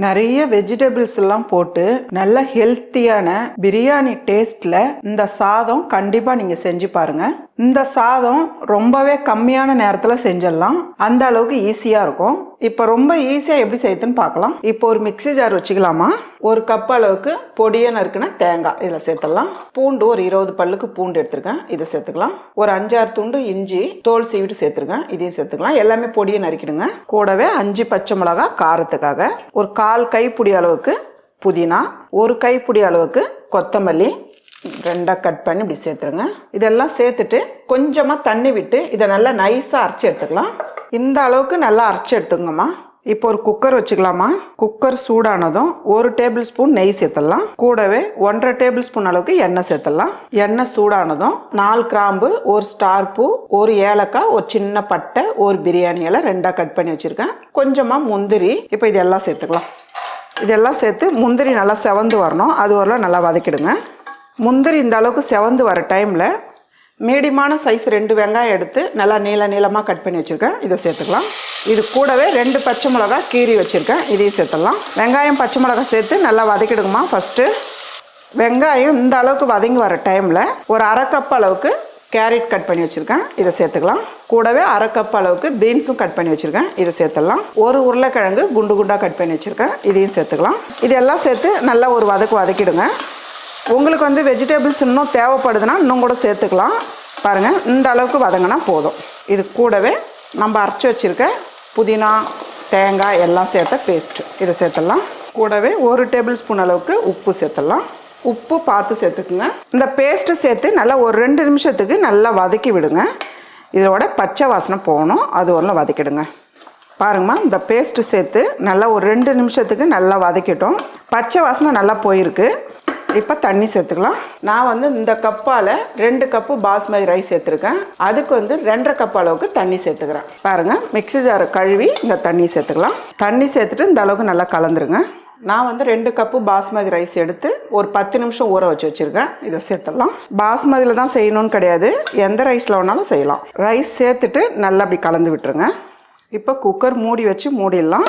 நிறைய வெஜிடபிள்ஸ் எல்லாம் போட்டு நல்ல ஹெல்த்தியான பிரியாணி டேஸ்ட்ல இந்த சாதம் கண்டிப்பா நீங்க செஞ்சு பாருங்க. இந்த சாதம் ரொம்பவே கம்மியான நேரத்துல செஞ்சிடலாம். அந்த அளவுக்கு ஈஸியா இருக்கும். இப்போ ரொம்ப ஈஸியாக எப்படி செய்யுதுன்னு பார்க்கலாம். இப்போ ஒரு மிக்ஸி ஜார் வச்சுக்கலாமா? ஒரு கப் அளவுக்கு பொடியை நறுக்குன தேங்காய். இதில் சேர்த்துடலாம். பூண்டு ஒரு இருபது பல்லுக்கு பூண்டு எடுத்துருக்கேன். இதை சேர்த்துக்கலாம். ஒரு அஞ்சாறு துண்டு இஞ்சி தோல் சீவிட்டு சேர்த்துருக்கேன். இதையும் சேர்த்துக்கலாம். எல்லாமே பொடியை நறுக்கிடுங்க. கூடவே அஞ்சு பச்சை மிளகா காரத்துக்காக ஒரு கால் கைப்பிடி அளவுக்கு புதினா ஒரு கைப்பிடி அளவுக்கு கொத்தமல்லி ரெண்டாக கட் பண்ணி இப்படி சேர்த்துருங்க. இதெல்லாம் சேர்த்துட்டு கொஞ்சமாக தண்ணி விட்டு இதை நல்லா நைஸாக அரைச்சி எடுத்துக்கலாம். இந்த அளவுக்கு நல்லா அரைச்சி எடுத்துங்கம்மா இப்போ ஒரு குக்கர் வச்சுக்கலாமா குக்கர் சூடானதும் ஒரு டேபிள் ஸ்பூன் நெய் சேர்த்துடலாம். கூடவே ஒன்றரை டேபிள் ஸ்பூன் அளவுக்கு எண்ணெய் சேர்த்துடலாம். எண்ணெய் சூடானதும் நாலு கிராம்பு ஒரு ஸ்டார் பூ ஒரு ஏலக்காய் ஒரு சின்ன பட்டை ஒரு பிரியாணி எல்லாம் ரெண்டாக கட் பண்ணி வச்சுருக்கேன். கொஞ்சமாக முந்திரி. இப்போ இதெல்லாம் சேர்த்துக்கலாம். இதெல்லாம் சேர்த்து முந்திரி நல்லா செவந்து வரணும். அது வரலாம் நல்லா வதக்கிடுங்க. முந்திரி இந்த அளவுக்கு செவந்து வர டைமில் மீடியமான சைஸ் ரெண்டு வெங்காயம் எடுத்து நல்லா நீள நீளமாக கட் பண்ணி வச்சுருக்கேன். இதை சேர்த்துக்கலாம். இது கூடவே ரெண்டு பச்சை மிளகா கீறி வச்சுருக்கேன். இதையும் சேர்த்துடலாம். வெங்காயம் பச்சை மிளகா சேர்த்து நல்லா வதக்கிடுங்கம்மா ஃபஸ்ட்டு வெங்காயம் இந்த அளவுக்கு வதங்கி வர டைமில் ஒரு அரை கப் அளவுக்கு கேரட் கட் பண்ணி வச்சுருக்கேன். இதை சேர்த்துக்கலாம். கூடவே அரை கப் அளவுக்கு பீன்ஸும் கட் பண்ணி வச்சுருக்கேன். இதை சேர்த்துடலாம். ஒரு உருளைக்கிழங்கு குண்டு குண்டாக கட் பண்ணி வச்சுருக்கேன். இதையும் சேர்த்துக்கலாம். இதெல்லாம் சேர்த்து நல்லா ஒரு வதக்கு வதக்கிடுங்க. உங்களுக்கு வந்து வெஜிடபிள்ஸ் இன்னும் தேவைப்படுதுன்னா இன்னும் கூட சேர்த்துக்கலாம். பாருங்கள் இந்த அளவுக்கு வதங்கினா போதும். இது கூடவே நம்ம அரைச்சி வச்சுருக்க புதினா தேங்காய் எல்லாம் சேர்த்த பேஸ்ட்டு இதை சேர்த்துடலாம். கூடவே ஒரு டேபிள் ஸ்பூன் அளவுக்கு உப்பு சேர்த்துடலாம். உப்பு பார்த்து சேர்த்துக்குங்க. இந்த பேஸ்ட்டு சேர்த்து நல்லா ஒரு ரெண்டு நிமிஷத்துக்கு நல்லா வதக்கி விடுங்க. இதோட பச்சை வாசனை போகணும். அது ஒன்றும் வதக்கிடுங்க. பாருங்கம்மா இந்த பேஸ்ட்டு சேர்த்து நல்லா ஒரு ரெண்டு நிமிஷத்துக்கு நல்லா வதக்கிட்டோம். பச்சை வாசனை நல்லா போயிருக்கு. இப்போ தண்ணி சேர்த்துக்கலாம். நான் வந்து இந்த கப்பால் ரெண்டு கப்பு பாஸ்மதி ரைஸ் சேர்த்துருக்கேன். அதுக்கு வந்து ரெண்டரை கப் அளவுக்கு தண்ணி சேர்த்துக்கிறேன். பாருங்கள் மிக்ஸி ஜாரை கழுவி இந்த தண்ணி சேர்த்துக்கலாம். தண்ணி சேர்த்துட்டு இந்த அளவுக்கு நல்லா கலந்துருங்க. நான் வந்து ரெண்டு கப்பு பாஸ்மதி ரைஸ் எடுத்து ஒரு பத்து நிமிஷம் ஊற வச்சு வச்சுருக்கேன். இதை சேர்த்துடலாம். பாஸ்மதியில் தான் செய்யணும்னு கிடையாது. எந்த ரைஸில் வேணாலும் செய்யலாம். ரைஸ் சேர்த்துட்டு நல்லா அப்படி கலந்து விட்டுருங்க. இப்போ குக்கர் மூடி வச்சு மூடிடலாம்.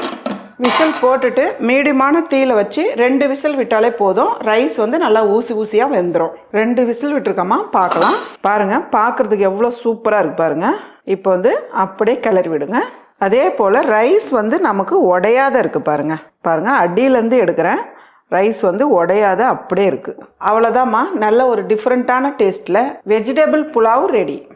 விசில் போட்டுட்டு மீடியமான தீயில வச்சு ரெண்டு விசில் விட்டாலே போதும். ரைஸ் வந்து நல்லா ஊசி ஊசியாக வெந்துடும் ரெண்டு விசில் விட்டுருக்கோமா? பார்க்கலாம். பாருங்க பார்க்குறதுக்கு எவ்வளோ சூப்பராக இருக்கு பாருங்க. இப்போ வந்து அப்படியே கிளறி விடுங்க. அதே போல் ரைஸ் வந்து நமக்கு உடையாத இருக்குது பாருங்க. பாருங்க அடியிலேருந்து எடுக்கிறேன். ரைஸ் வந்து உடையாத அப்படியே இருக்குது அவ்வளோதாம்மா நல்ல ஒரு டிஃப்ரெண்ட்டான டேஸ்ட்டில் வெஜிடபிள் புலாவும் ரெடி